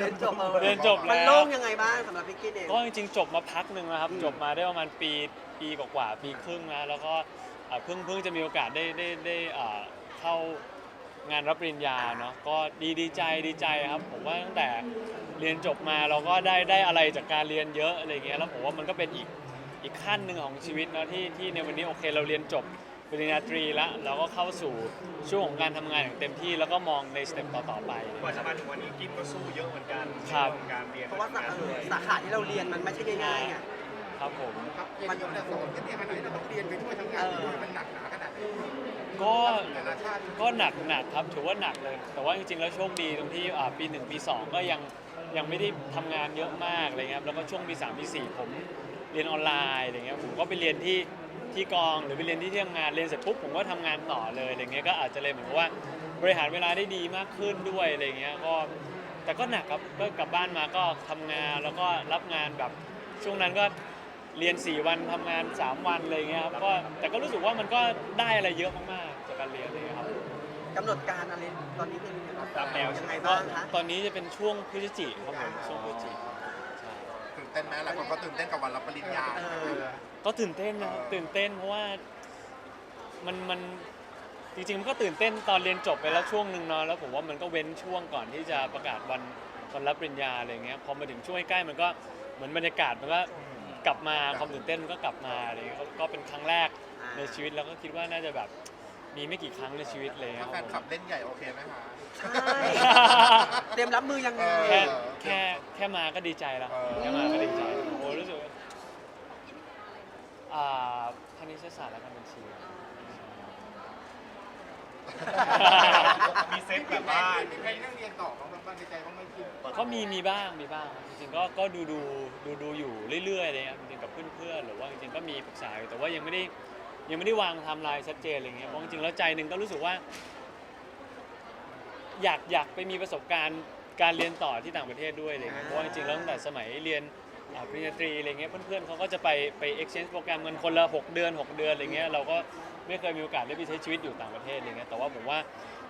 เรียนจบเออเรียนจบมันแล้วโล่งยังไงบ้างสำหรับพี่กิ๊กเองก็จริงๆจบมาพักหนึ่งแล้วครับอืมจบมาได้ประมาณปีปีกว่าๆปีครึ่งแล้วแล้วก็อ่าเพิ่งเพิ่งจะมีโอกาสได้ได้ได้อ่าเข้างานรับปริญญาเนาะก็ดีดีใจดีใจครับผมว่าตั้งแต่เรียนจบมาเราก็ได้ได้อะไรจากการเรียนเยอะอะไรเงี้ยแล้วผมว่ามันก็เป็นอีกอีกขั้นหนึ่งของชีวิตเนาะที่ที่ในวันนี้โอเคเราเรียนจบ ปริญญาตรีแล้วเราก็เข้าสู่ช่วงของการทำงานอย่างเต็มที่ แล้วก็มองในสเต็ปต่อๆไป กว่าจะมาถึงวันนี้กิฟก็สู้เยอะเหมือนกันครับ เองการเรียนเพราะว่าสาเออสาขาที่เราเรียนมันไม่ใช่ง่ายๆไง ครับผม ครับมันอยู่แต่สอนกันเนี่ยขนาดนี้เราต้องเรียนไปด้วยทั้งงานไปด้วยมันหนักหนาขนาดไหนก็แต่ละชาติก็หนักหนักครับถือว่าหนักเลย แต่ว่าจริงๆแล้วโชคดีตรงที่อ่าปีหนึ่งปีสองก็ยังยังไม่ได้ทำงานเยอะมากอะไรเงี้ยครับแล้วก็ช่วงปีสามปีสี่ผม เรียนออนไลน์อะไรเงี้ยผมก็ไปเรียนที่ที่กองหรือไปเรียนที่ที่ทำงานเรียนเสร็จปุ๊บผมก็ทำงานต่อเลยอะไรเงี้ยก็อาจจะเลยเหมือนกับว่าบริหารเวลาได้ดีมากขึ้นด้วยอะไรเงี้ยก็แต่ก็หนักครับก็กลับบ้านมาก็ทำงานแล้วก็รับงานแบบช่วงนั้นก็เรียน 4 วันทำงาน 3 วันอะไรเงี้ยครับก็แต่ก็รู้สึกว่ามันก็ได้อะไรเยอะมากๆจากการเรียนเลยครับ กำหนดการอะไรตอนนี้เป็นตามแนวยังไงก็บ้างคะตอนนี้จะเป็นช่วงพฤศจิครับผมช่วงพฤศจิใช่ตื่น เต้นไหมหลายคนก็ตื่นเต้นกับวันรับปริญญาเออก็ตื่นเต้นนะครับตื่นเต้นเพราะว่ามันมันจริงๆมันก็ตื่นเต้นตอนเรียนจบไปแล้วช่วงหนึ่งเนาะแล้วผมว่ามันก็เว้นช่วงก่อนที่จะประกาศวันวันรับปริญญาอะไรเงี้ยพอมาถึงช่วงใกล้ๆมันก็เหมือนบรรยากาศมันก็กลับมาความตื่นเต้นมันก็กลับมาอะไรเงี้ยก็ก็เป็นครั้งแรกในชีวิตแล้วก็คิดว่าน่าจะแบบ มีไม่กี่ครั้งในชีวิตเลยคถ้ารับแฟนขับเล่นใหญ่โอเคไหมคะ ใช่ เตรียมรับมือยังไงเอแค่อแค่แค่มาก็ดีใจแล้วเออแค่มาก็ดีใจโอ้โหรู้สึกว่าอ่าคณิตศาสตร์และการบัญชี มีเซตแบบว่ามีใครนั่งเรียนต่อบ้างบ้างในใจบ้างไหมคิดก็มีมีบ้างมีบ้างครับจริงๆก็ก็ดูดูดูดูอยู่เรื่อยๆเลยครับจริงๆกับเพื่อนๆหรือว่าจริงๆก็มีปรึกษาอยู่แต่ว่ายังไม่ได้ ยังไม่ได้วางไทม์ไลน์ชัดเจนอะไรเงี้ยเพราะจริงๆแล้วใจหนึ่งก็รู้สึกว่า อยากอยากไปมีประสบการณ์การเรียนต่อที่ต่างประเทศด้วยอะไรเงี้ยเพราะว่าจริงๆแล้วตั้งแต่สมัยเรียนอ่าปริญญาตรีอะไรเงี้ยเพื่อนๆเขาก็จะไปไป exchange โปรแกรมกันคนละ 6 เดือน 6 เดือนอะไรเงี้ยเราก็ไม่เคยมีโอกาสได้ไปใช้ชีวิตอยู่ต่างประเทศอะไรเงี้ยแต่ว่าผมว่า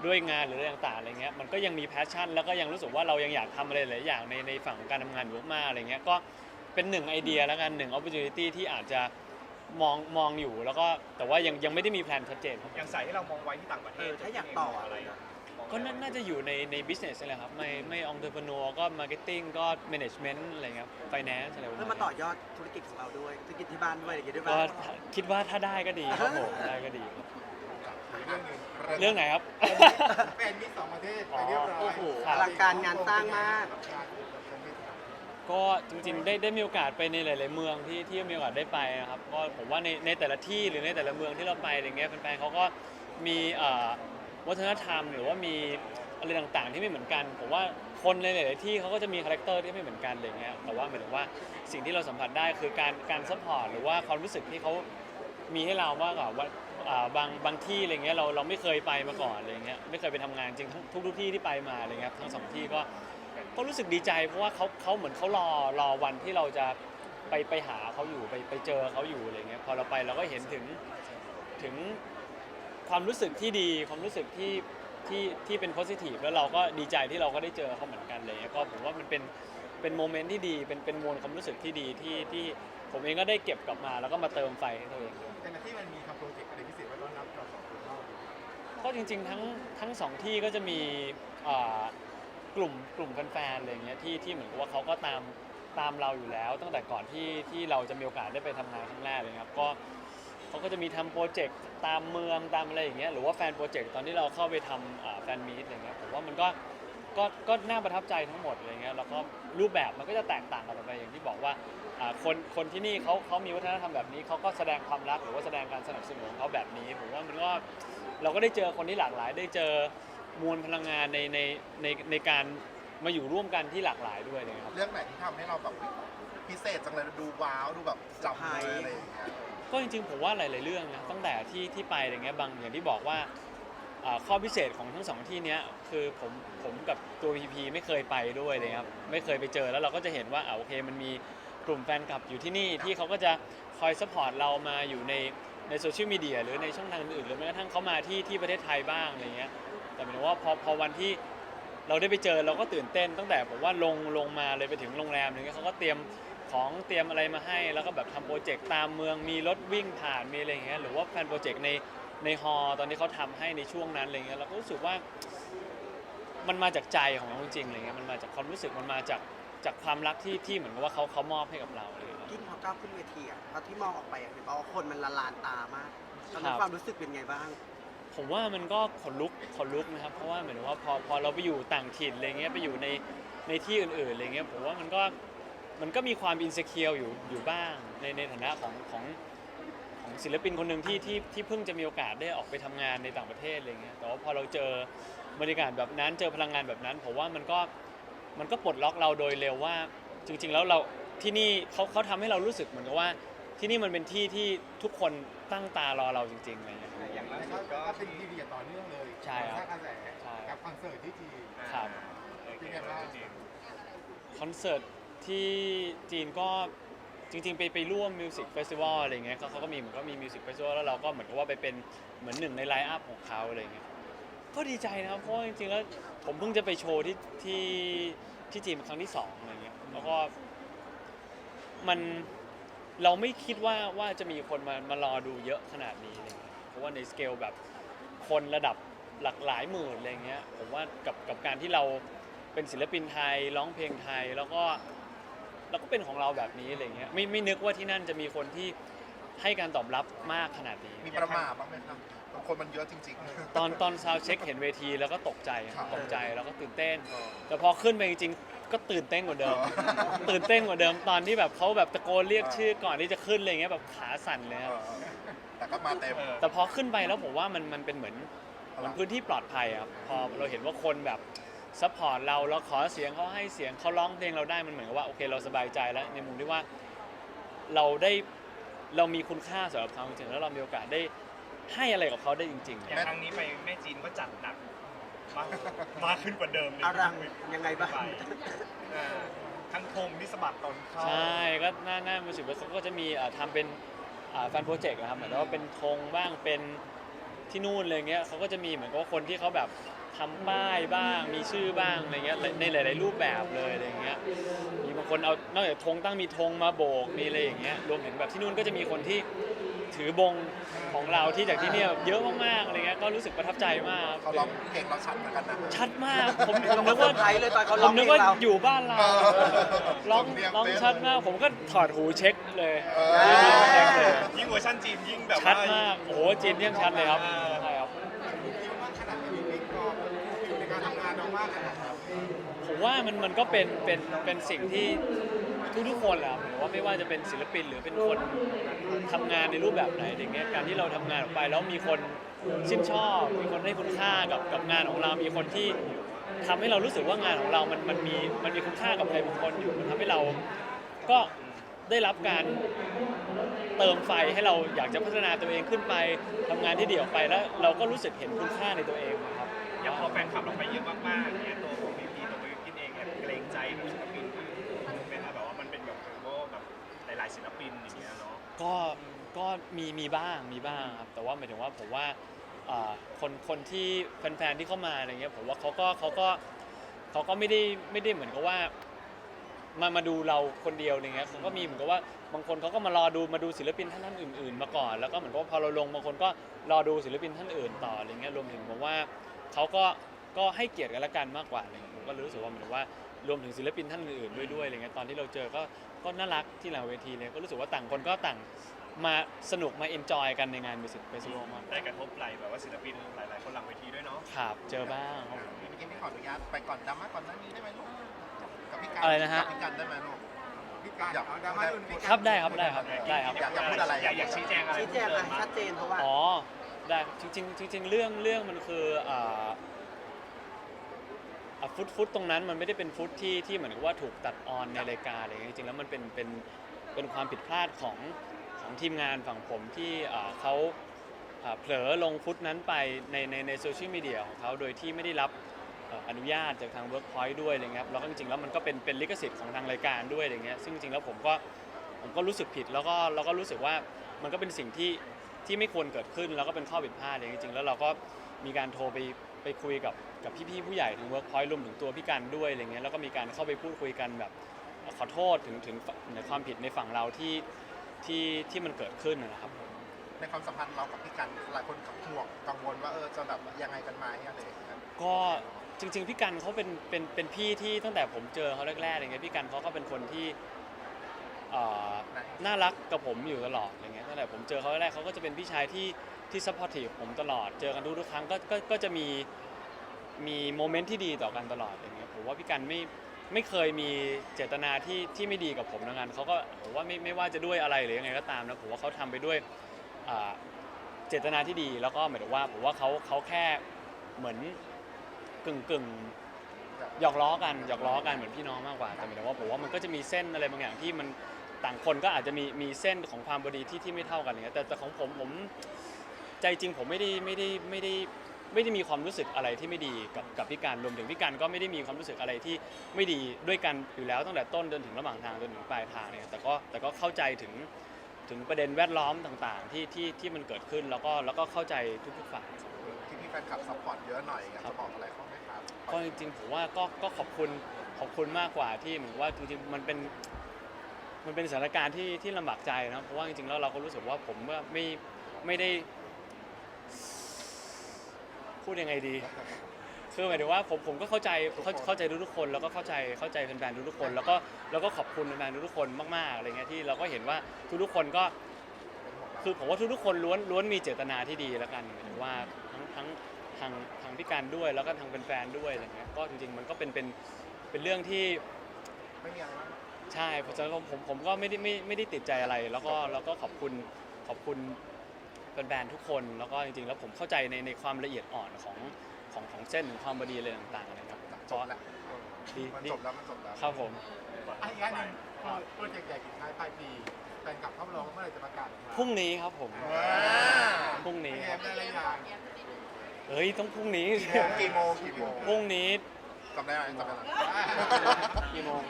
ด้วยงานหรืออะไรต่างๆอะไรเงี้ยมันก็ยังมีแพชชั่น แล้วก็ยังรู้สึกว่าเรายังอยากทำอะไรหลายอย่างในในฝั่งของการทำงานอยู่มากๆอะไรเงี้ยก็เป็นหนึ่งไอเดียแล้วกันหนึ่ง opportunity ที่อาจจะ มองมองอยู่แล้วก็แต่ว่ายังยังไม่ได้มีแพลนชัดเจนครับ อย่างสายที่เรามองไว้ที่ต่างประเทเอศอถ้าอยากต่ออะไรก็น่าน่าจะอยู่ในใน business นี่แหละครับ ไม่ไม่ entrepreneur ก็ marketing ก็ management อะไรเงี้ย finance อะไรประเพื่อมามาณต่อนี้ยอดธุรกิจของเราด้วยธุรกิจที่บ้านด้วยอะไรอย่างเงี้ยด้วยก็ป่ะ คิดว่าถ้าได้ก็ดีครับผม ได้ก็ดีครับเรื่องหนึ่งเรื่องไหนครับ แฟนมิตรสองประเทศไปเรียบร้อยโอ้โหอลังการงานสร้างมากก็็จริงๆได้ได้มีโอกาสไปในหลาย ๆ เมืองที่ที่มีโอกาสได้ไปนะครับก็ผมว่าในในแต่ละที่หรือในแต่ละเมืองที่เราไปอะไรเงี้ยแฟนๆเขาก็มีเอ่อวัฒนธรรมหรือว่ามีอะไรต่างๆ ที่ไม่เหมือนกันผมว่าคนในหลายๆที่เขาก็จะมีคาแรคเตอร์ที่ไม่เหมือนกันอะไรเงี้ยแต่ว่าหมายถึงว่าสิ่งที่เราสัมผัสได้คือการการซัพพอร์ตหรือว่าความรู้สึกที่เขามีให้เรามากกว่าว่าอ่าบางบางที่อะไรเงี้ยเราเราไม่เคยไปมาก่อนอะไรเงี้ยไม่เคยไปทำงานจริงทุกทุกที่ที่ไปมาอะไรเงี้ยทั้งสองที่ก็ ก็รู้สึกดีใจเพราะว่าเขาเขาเหมือนเขารอรอวันที่เราจะไปไปหาเขาอยู่ไปไปเจอเขาอยู่อะไรเงี้ยพอเราไปเราก็เห็นถึงถึงความรู้สึกที่ดีความรู้สึกที่ที่ที่เป็น positive แล้วเราก็ดีใจที่เราก็ได้เจอเขาเหมือนกันเลยก็ผมว่ามันเป็นเป็นโมเมนต์ที่ดีเป็นเป็นมวลความรู้สึกที่ดีที่ที่ผมเองก็ได้เก็บกลับมา แล้วก็มาเติมไฟให้ตัวเองแต่ละที่มันมีทำโปรเจกต์อะไรพิเศษไว้ต้อนรับเราสองคนเราก็จริงๆทั้งทั้งสองที่ก็จะมีอ่า กลุ่มกลุ่มแฟนๆอะไรอย่างเงี้ยที่ที่เหมือนกับว่าเขาก็ตามตามเราอยู่แล้ว ตั้งแต่ก่อนที่ที่เราจะมีโอกาสได้ไปทำงานครั้งแรกเลยครับก็เขาก็จะมีทำโปรเจกต์ตามเมืองตามอะไรอย่างเงี้ยหรือว่าแฟนโปรเจกต์ตอนที่เราเข้าไปทำอ่าแฟนมีตอะไรเงี้ยผมว่ามันก็ก็ก็น่าประทับใจทั้งหมดอะไรเงี้ยแล้วก็รูปแบบมันก็จะแตกต่างกันออกไปอย่างที่บอกว่าอ่าคนคนที่นี่เขาเขามีวัฒนธรรมแบบนี้เขาก็แสดงความรักหรือว่าแสดงการสนับสนุนของเขาแบบนี้ผมว่ามันก็ เราก็ได้เจอคนที่หลากหลายได้เจอ มวลพลังงานในในในในการมาอยู่ร่วมกันที่หลากหลายด้วยเลยครับ เรื่องไหนที่ทำให้เราแบบพิเศษจังเลยดูว้าวดูแบบจับเลยอะไรอย่างเงี้ยก็จริงๆผมว่าหลาย ๆเรื่องนะตั้งแต่ที่ที่ไปอะไรเงี้ยบางอย่างที่บอกว่าอ่าข้อพิเศษของทั้งสองที่เนี้ยคือผมผมกับตัวพีพีไม่เคยไปด้วยเลยครับไม่เคยไปเจอแล้วเราก็จะเห็นว่าอ่าโอเคมันมีกลุ่มแฟนคลับอยู่ที่นี่ที่เขาก็จะคอยซัพพอร์ตเรามาอยู่ในในโซเชียลมีเดียหรือในช่องทางอื่นๆหรือแม้กระทั่งเขามาที่ที่ประเทศไทยบ้างอะไรเงี้ย แต่หมายถึงว่าพอพอวันที่เราได้ไปเจอเราก็ตื่นเต้นตั้งแต่ผมว่าลงลงมาเลยไปถึงโรงแรมอะไรเงี้ยเขาก็เตรียมของเตรียมอะไรมาให้ แล้วก็แบบทำโปรเจกต์ตามเมืองมีรถวิ่งผ่านมีอะไรอย่างเงี้ยหรือว่าแฟนโปรเจกต์ในในฮอลล์ตอนที่เขาทำให้ในช่วงนั้นอะไรเงี้ยเราก็รู้สึกว่า มันมาจากใจของเราจริงๆอะไรเงี้ยมันมาจากความรู้สึกมันมาจากจากความรักที่ที่เหมือนกับว่าเขาเขามอบให้กับเราอะไรเงี้ยกินพอก้าวขึ้นเวทีอะพอที่มองออกไปอะเห็นป่าวว่าคนมันละลานตามากตอนนั้ครันบความรู้สึกเป็นไงบ้าง ผมว่ามันก็ขนลุกขนลุกนะครับ เพราะว่าเหมือนว่าพอพอเราไปอยู่ต่างถิ่นอะไรเงี้ยไปอยู่ในในที่อื่นๆอะไรเงี้ยผมว่ามันก็มันก็มีความอินเ e คียวอยู่อยู่บ้างในในฐานะของของของศิลปินคนหนึ่งที่ที่ที่เพิ่งจะมีโอกาสได้ออกไปทำงานในต่างประเทศอะไรเงี้ยแต่ว่าพอเราเจอบรรยากาศแบบนั้นเจอพลังงานแบบนั้น ผมว่ามันก็มันก็ปลดล็อกเราโดยเร็วว่า จริง ๆ แล้วเราที่นี่เขาเขาทำให้เรารู้สึกเหมือนกับว่า ที่นี่มันเป็นที่ที่ทุกคนตั้งตารอเราจริงๆอะไรเงี้ย อย่างล่าแล้วสุก็ดก็เป็นทีเดียต่อเนื่องเลยใช่ครับสร้างกระแสใช่กับคอนเสิร์ตที่จีนครับ เป็นไงบ้างคอนเสิร์ตที่จีนก็จริงๆ ไปไปร่วมมิวสิกเฟสติวัลอะไรเงี้ยเขาเขาก็มีเหมือนก็มีมิวสิกเฟสติวัลแล้วเราก็เหมือนกับว่าไปเป็นเหมือนหนึ่งในไลน์อัพของเขาอะไรเงี้ยก็ดีใจนะครับเพราะว่าจริงๆแล้วผมเพิ่งจะไปโชว์ที่ที่ที่จีนเป็นครั้งที่สองอะไรเงี้ยแล้วก็มัน เราไม่คิดว่าว่าจะมีคนมามารอดูเยอะขนาดนี้อะไรเงี้ยเพราะว่าในสเกลแบบคนระดับหลักหลายหมื่นอะไรเงี้ยผมว่ากับกับการที่เราเป็นศิลปินไทยร้องเพลงไทยแล้วก็แล้วก็เป็นของเราแบบนี้อะไรเงี้ยไม่ไม่นึกว่าที่นั่นจะมีคนที่ให้การตอบรับมากขนาดนี้ มีประมาทบ้างไหมครับบางคนมันเยอะจริงตอนตอนซาวเช็คเห็นเวทีแล้วก็ตกใจครับ ตกใจแล้วก็ตื่นเต้นๆเออแต่พอขึ้นไปจริงๆ ก็ตื่นเต้นกว่าเดิมอ๋อตื่นเต้นกว่าเดิมตอนที่แบบเขาแบบตะโกนเรียกชื่อก่อนที่จะขึ้นอะไรเงี้ยแบบขาสั่นเลยเอครับอแต่ก็มาเต็ม แต่พอขึ้นไปแล้วผมว่ามันมันเป็นเหมือนเหมือนพื้นที่ปลอดภัยอะครับพอเราเห็นว่าคนแบบซัพพอร์ตเราแล้วขอเสียงเขาให้เสียงเขาร้องเพลงเราได้มันเหมือนกับว่าโอเคเราสบายใจแล้ว ในมุมที่ว่าเราได้เรามีคุณค่าสำหรับเขาจริงๆแล้วเรามีโอกาสได้ให้อะไรกับเขาได้จริงๆอย่างครั้งนี้ไปแม่จีนก็จัดหนัก มากมากขึ้นกว่าเดิมเลยอลังยังไงบ้างไปเออทั้งธงที่สะบัดตอนเข้า ใช่ก็หน้าหน้ามิวสิกเขาก็จะมีเอ่อทำเป็นแฟนโปรเจกต์นะครับเหมือนว่าเป็นธงบ้างเป็นที่นู่นอะไรเงี้ยเขาก็จะมีเหมือนกับว่าคนที่เขาแบบทำป้ายบ้างมีชื่อบ้างอะไรเงี้ยในหลาย ๆ รูปแบบเลยอะไรเงี้ยมีบางคนเอานอกจากธงตั้งมีธงมาโบกมีอะไรอย่างเงี้ยรวมถึงแบบที่นู่นก็จะมีคนที่ ถือบงของเราที่จากที่เนี่ยเยอะมากๆอะไรเงี้ยก็รู้สึกประทับใจมาก เขาร้องเพลงเราชัดเหมือนกันนะ ชัดมากผมผมเรานึก็กเซอว่าร์ไพรส์เลยตอนเขาผร้องมเพนึลกงว่าเรา อยู่บ้านเราเออร้องสำเนียงร้องเป๊ะชัดมาก ผมก็ถอดหูเช็คเลยเออ เช็คเลย ยิ่งเวอร์ชันจีนยิ่งแบบชัดว่มากโอ้โหจีนเยี่ยมชัดเลยครับเออใช่ครับคิดว่าขนาดนี้บิ๊กก็อยู่ในการทำงานเรามากขนาดไหนผมว่ามันมันก็เป็นเป็นเป็นสิ่งที่ ทุกทุกๆคนแหละผมว่าไม่ว่าจะเป็นศิลปินหรือเป็นคนทำงานในรูปแบบไหนอย่างเงี้ยการที่เราทำงานออกไปแล้วมีคนชื่นชอบ มีคนให้คุณค่ากับกับงานของเรา มีคนที่ทำให้เรารู้สึกว่างานของเรามันมันมีมันมีคุณค่ากับใครบางคนอยู่มันทำให้เราก็ได้รับการเติมไฟให้เราอยากจะพัฒนาตัวเองขึ้นไปทำงานที่เดี่ยวไปแล้ว เราก็รู้สึกเห็นคุณค่าในตัวเองนะครับ อย่างพอแฟนคลับเราไปเยอะมากๆเนี่ยตัวของพีพีตัวพีกินเองแอบเกรงใจกับ ศิลปินอย่างเงี้ยเนาะก็ก็มีมีบ้างมีบ้างครับแต่ว่าหมายถึงว่าผมว่าอ่าคนคนที่แฟนๆที่เข้ามาอะไรเงี้ยผมว่าเขาก็เขาก็เขาก็ไม่ได้ไม่ได้เหมือนกับว่า มามาดูเราคนเดียวอะไรเงี้ยเขาก็มีเหมือนกับว่าบางคนเขาก็มารอดูมาดูศิลปินท่านท่านอื่น ๆ มาก่อน แล้วก็เหมือนกับว่าพอเราลงบางคนก็รอดูศิลปินท่านอื่นต่ออะไรเงี้ยรวมถึงผมว่าเขาก็ก็ให้เกียรติกันละกันมากกว่าอะไรเงี้ยผมก็รู้สึกว่าเหมือนกับว่า รวมถึงศิลปินท่านอื่นๆด้วยด้วยอะไรเงี้ยตอนที่เราเจอก็ก็น่ารักที่หลังเวทีเลยก็รู้สึกว่าต่างคนก็ต่างมาสนุกมาเอนจอยกันในงานมิวสิกเฟสติวัลมากได้กระทบไหลแบบว่าศิลปินหลาย ๆ คนหลังเวทีด้วยเนาะครับเจอบ้างครับผม เมื่อกี้พี่ขออนุญาตไปก่อนดราม่าก่อนหน้านี้ได้ไหมลูกกับพี่กันอะไรนะฮะ กับพี่กันได้ไหมลูกพี่การอยากเอาดราม่าอื่นพี่การครับได้ครับได้ครับได้ครับ อยากอยากพูดอะไรอยากอยากชี้แจงอะไรชี้แจงอะชัดเจนเพราะว่า อ๋อ ได้จริงๆจริงๆเรื่องเรื่องมันคืออ่า อะฟุตฟุตตรงนั้นมันไม่ได้เป็นฟุตที่ที่เหมือนกับว่าถูกตัดออนในรายการอะไรอย่างเงี้ยจริงๆแล้วมันเป็นเป็นเป็นความผิดพลาดของของทีมงานฝั่งผมที่อ่าเขาอ่าเผลอลงฟุตนั้นไปในในในโซเชียลมีเดียของเขาโดยที่ไม่ได้รับเอ่ออนุญาตจากทาง Workpoint ด้วยอะไรเงี้ยครับแล้วก็จริงๆแล้วมันก็เป็นเป็นลิขสิทธิ์ของทางรายการด้วยอะไรเงี้ยซึ่งจริงๆแล้วผมก็ ผมก็รู้สึกผิดแล้วก็แล้วก็รู้สึกว่ามันก็เป็นสิ่งที่ที่ไม่ควรเกิดขึ้น แล้วก็เป็นข้อผิดพลาดอะไรเงี้ยจริงๆแล้วเราก็มีการโทรไป ไปคุยกับกับพี่ๆผู้ใหญ่ถึงเวิร์กพอยต์รวมถึงตัวพี่กันด้วยอะไรเงี้ยแล้วก็มีการเข้าไปพูดคุยกันแบบขอโทษถึงถึงในความผิดในฝั่งเราที่ที่ที่มันเกิดขึ้นนะครับผมในความสัมพันธ์เรากับพี่กันหลายคนกับห่วงกังวลว่าเออจะแบบยังไงกันไหมอะไรอย่างเงี้ยก็จริง ๆ พี่กันเขาเป็นเป็นเป็นพี่ที่ตั้งแต่ผมเจอเขาแรกๆอะไรเงี้ยพี่กันเขาก็เป็นคนที่เอ่อน่ารักกับผมอยู่ตลอดอะไรเงี้ยตั้งแต่ผมเจอเขาแรกๆเขาก็จะเป็นพี่ชายที่ ที่ซัพพอร์ตผมตลอด เจอกันทุกๆครั้งก็ก็ก็จะมีมีโมเมนต์ที่ดีต่อกันตลอดอะไรเงี้ยผมว่าพี่กันไม่ไม่เคยมีเจตนาที่ที่ไม่ดีกับผมนะงานเขาก็ผมว่าไม่ไม่ว่าจะด้วยอะไรหรือยังไงก็ตามนะผมว่าเขาทำไปด้วยอ่าเจตนาที่ดีแล้วก็หมายถึงว่าผมว่าเขาเขาแค่เหมือนกึ่งกึ่งหยอกล้อกันหยอกล้อกันเหมือนพี่น้องมากกว่าแต่หมายถึงว่าผมว่ามันก็จะมีเส้นอะไรบางอย่างที่มันต่างคนก็อาจจะมีมีเส้นของความบดีที่ที่ไม่เท่ากันอย่างเงี้ยแต่แต่ของผมผม ใจจริงผมไม่ได้ไม่ได้ไม่ได้ไม่ได้มีความรู้สึกอะไรที่ไม่ดีกับกับพี่การรวมถึงพี่การก็ไม่ได้มีความรู้สึกอะไรที่ไม่ดีด้วยกันอยู่แล้วตั้งแต่ต้นจนถึงระหว่างทางจนถึงปลายทางเนี่ยแต่ก็แต่ก็เข้าใจถึงถึงประเด็นแวดล้อมต่างๆ ที่ที่ที่มันเกิดขึ้นแล้วก็แล้วก็เข้าใจทุกๆฝ่ายที่พี่แฟนคลับซัพพอร์ตเยอะหน่อยอยากจะบอกอะไรเขาไหมครับก็จริงๆผมว่าก็ก็ขอบคุณขอบคุณมากกว่าที่เหมือนว่าจริงๆมันเป็นมันเป็นสถานการณ์ที่ที่ลำบากใจนะเพราะว่าจริงๆแล้วเราก็รู้สึกว่าผมว่าไม่ไม่ได้ พูดยังไงดี คือหมายถึงว่าผมผมก็เข้าใจเข้าเข้าใจทุกๆคน แล้วก็เข้าใจเข้าใจแฟนๆทุกๆคน แล้วก็แล้วก็ขอบคุณแฟนๆทุกๆคนมากๆอะไรเงี้ยที่เราก็เห็นว่าทุกๆคนก็ คือผมว่าทุกๆคนล้วนล้วนมีเจตนาที่ดีแล้วกันหมายถึงว่าทั้งทั้งทางทางพิการด้วยแล้วก็ทางแฟนๆด้วยอะไรเงี้ยก็จริงๆมันก็เป็นเป็นเป็นเรื่องที่ไม่มีอะไรมากใช่เพราะฉะนั้นผมผมก็ไม่ได้ไม่ไม่ได้ติดใจอะไร แล้วก็แล้วก็ขอบคุณขอบคุณ แฟนๆทุกคนแล้วก็จริงๆ แล้วผมเข้าใจในในความละเอียดอ่อนของของของเส้นของความบดีอะไรต่างๆนะครับจบแล้วดีมันดีจบแล้วมันจบแล้วครับผมอะอีกอันหนึ่งโปรเจกต์ใหญ่ปิดท้ายปลายปีแฟนกลับเข้าร้องเมื่อไหร่จะประกาศออกมาพรุ่งนี้ครับผมว้าพรุ่งเป็นนี้ไงครับได้หรือยังเฮ้ยต้องพรุ่งนี้กี่โมงกี่โมงพรุ่งนี้จำได้ไหมจำได้ไหม กี่โมง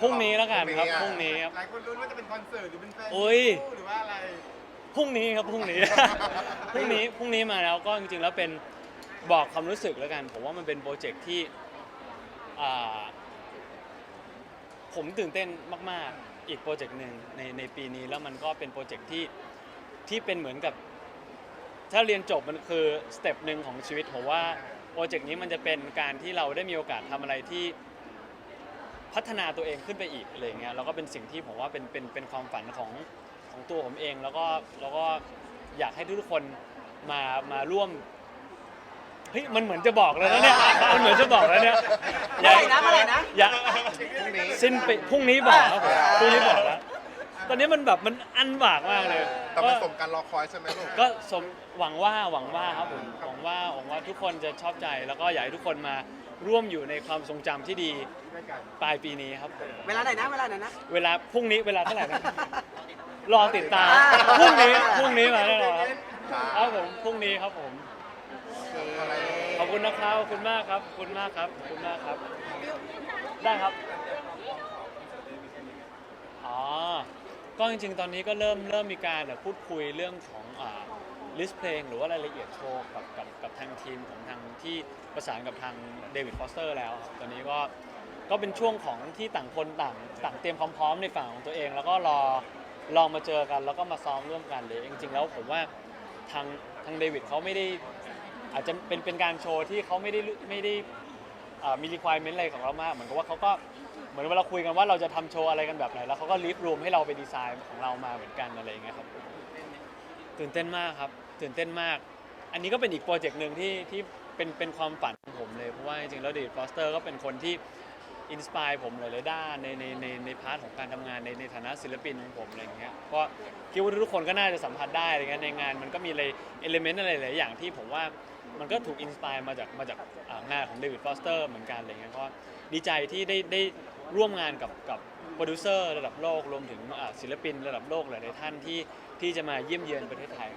พรุ่งนี้แล้วกันครับพพรุ่รุ่งงนี้นี้ครับ หลายคนรู้นว่าจะเป็นคอนเสิร์ตหรือเป็นแฟนโอ้ย หรือว่าอะไร พรุ่งนี้ครับพรุ่งนี้ พรุ่งนี้พรุ่งนี้มาแล้วก็จริงๆแล้วเป็นบอกความรู้สึกแล้วกัน ผมว่ามันเป็นโปรเจกต์ที่อ่าผมตื่นเต้นมาก ๆ อีกโปรเจกต์หนึ่งในในปีนี้แล้วมันก็เป็นโปรเจกต์ที่ที่เป็นเหมือนกับ ถ้าเรียนจบมันคือสเต็ปหนึ่งของชีวิตผมว่าโปรเจกต์นี้มันจะเป็นการที่เราได้มีโอกาสทำอะไรที่พัฒนาตัวเองขึ้นไปอีกอะไรเงี้ยแล้วก็เป็นสิ่งที่ผมว่าเป็นเป็นเป็นความฝันของ ของตัวผมเอง แล้วก็แล้วก็อยากให้ทุกๆคนมามาร่วมเฮ้ยมันเหมือนจะบอกแล้วนะเนี่ยมันเหมือนจะบอกแล้วเนี่ยเมื่อไหร่นะเมื่อไหร่นะ อย่าพรุ่งนี้สิ้นปีพรุ่งนี้บอกครับผมพรุ่งนี้บอกแล้วตอนนี้มันแบบมันอันบากมากเลย แต่ก็มันสมการรอคอยใช่ไหมลูก ก็สมหวังว่าหวังว่าครับผมหวังว่าหวังว่าทุกคนจะชอบใจแล้วก็อยากให้ทุกคนมาร่วมอยู่ในความทรงจำที่ดีด้วยกันปลายปีนี้ครับผมเวลาไหนนะ เวลาไหนนะ เวลาพรุ่งนี้เวลาเท่าไหร่นะ รอติดตามพรุ่งนี้พรุ่งนี้มาแน่นอนครับครับผมพรุ่งนี้ครับผมอะไรขอบคุณนะครับขอบคุณมากครับขอบคุณมากครับขอบคุณมากครับ ได้ครับอ๋อก็จริงๆ ตอนนี้ก็เริ่มเริ่มมีการแบบพูดคุยเรื่องของอ่าลิสต์เพลงหรือว่ารายละเอียดโชว์กับกับกับทางทีมของทางที่ประสานกับทางเดวิดฟอสเตอร์แล้วครับตอนนี้ก็ก็เป็นช่วงของที่ต่างคนต่างต่างเตรียมความพร้อมในฝั่งของตัวเอง แล้วก็รอ ลองมาเจอกันแล้วก็มาซ้อมร่วมกันเลย จริง ๆ แล้วผมว่าทางทางเดวิดเขาไม่ได้อาจจะเป็นเป็นการโชว์ที่เขาไม่ได้ไม่ได้อ่ามี requirement อะไรของเรามาก เหมือนกับว่าเขาก็เหมือนเวลาคุยกันว่าเราจะทำโชว์อะไรกันแบบไหนแล้วเขาก็ลิฟรูมให้เราไปดีไซน์ของเรามาเหมือนกันอะไรอย่างเงี้ยครับ ตื่นเต้นมากครับ ตื่นเต้นมาก อันนี้ก็เป็นอีกโปรเจกต์หนึ่งที่ที่เป็นเป็นความฝันของผมเลย เพราะว่าจริงๆแล้วเดวิดฟอสเตอร์ก็เป็นคนที่ อินสปายผมหลายๆด้านในในในในพาร์ทของการทำงานในในฐานะศิลปินของผมอะไรอย่างเงี้ยก็คิดว่าทุกคนก็น่าจะสัมผัสได้อะไรเงี้ยในงานมันก็มีอะไรเอลิเมนต์อะไรหลายอย่างที่ผมว่ามันก็ถูกอินสปายมาจากมาจากอ่างานของเดวิดฟอสเตอร์เหมือนกันอะไรเงี้ยก็ดีใจที่ได้ได้ร่วมงานกับกับโปรดิวเซอร์ระดับโลกรวมถึงอ่าศิลปินระดับโลกหลายๆท่านที่ที่จะมาเยี่ยมเยือนประเทศไทย